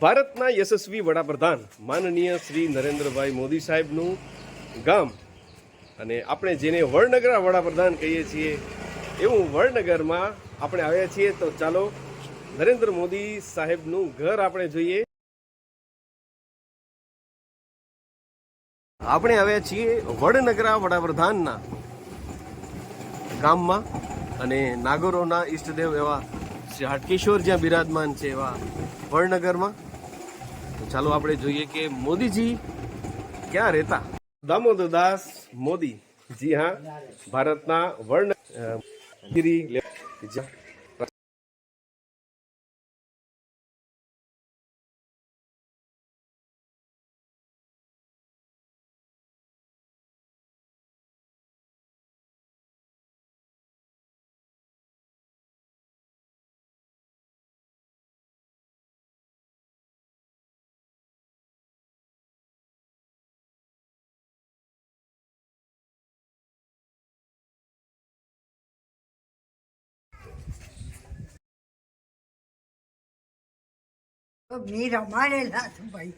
ભારતના યશસ્વી વડાપ્રધાન માનનીય શ્રી નરેન્દ્રભાઈ મોદી સાહેબનું ગામ અને આપણે જેને વડનગરા વડાપ્રધાન કહીએ છીએ, એવું વડનગરમાં આપણે આવ્યા છીએ. તો ચાલો, નરેન્દ્ર મોદી સાહેબનું ઘર આપણે જોઈએ. આપણે આવ્યા છીએ વડનગરા વડાપ્રધાનના ગામમાં અને નાગરોના ઈષ્ટદેવ એવા શ્રી હાટકેશ્વર જ્યાં બિરાજમાન છે એવા વડનગરમાં. તો ચાલો આપણે જોઈએ કે મોદીજી ક્યાં રહેતા? દામોદર દાસ મોદી. જી હા, ભારતના વર્ણ ગીરી બી રમાડેલા છે ભાઈ.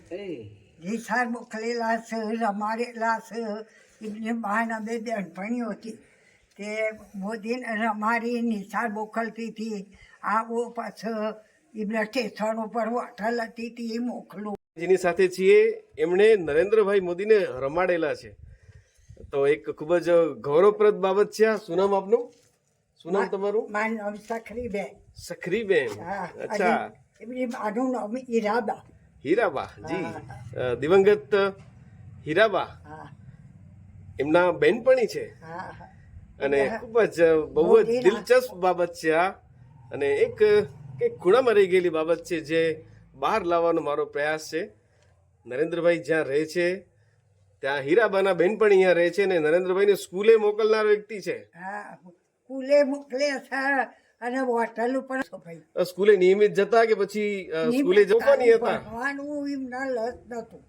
રીસાર મોકલેલા છે રમાડેલા છે. એમને માના બે બહેનપણીઓ હતી તે મોદીને રમાડી નિસાર મોકલતી હતી. આ આવો પાછળ એમને સ્ટેશન ઉપર હોટલ હતી હતી એ મોકલું. જેની સાથે છીએ એમણે નરેન્દ્રભાઈ મોદીને રમાડેલા છે. તો એક ખૂબ જ ગૌરવપ્રદ બાબત છે આ. શું નામ આપનું? શું નામ તમારું? મારું નામ સખરી બેન સખરી બેન અચ્છા એમની નામ હીરાબા. હીરાબા જી. દિવંગત હીરાબા. એમના બહેનપણી છે. અને ખૂબ જ બહુ જ દિલચસ્પ બાબત છે આ. અને એક એક ખૂણામાં રહી ગયેલી બાબત છે જે બહાર લાવવાનો મારો પ્રયાસ છે. નરેન્દ્રભાઈ જ્યાં રહે છે ત્યાં હીરાબાના બેન પણ અહીંયા રહે છે અને નરેન્દ્રભાઈને સ્કૂલે મોકલનાર વ્યક્તિ છે. હા સ્કૂલે મોકલે છે. અને હોટલ ઉપર ભાઈ. સ્કૂલે નિયમિત જતા કે પછી સ્કૂલે નહીં હતા? ભણવાનું એમના લત નતું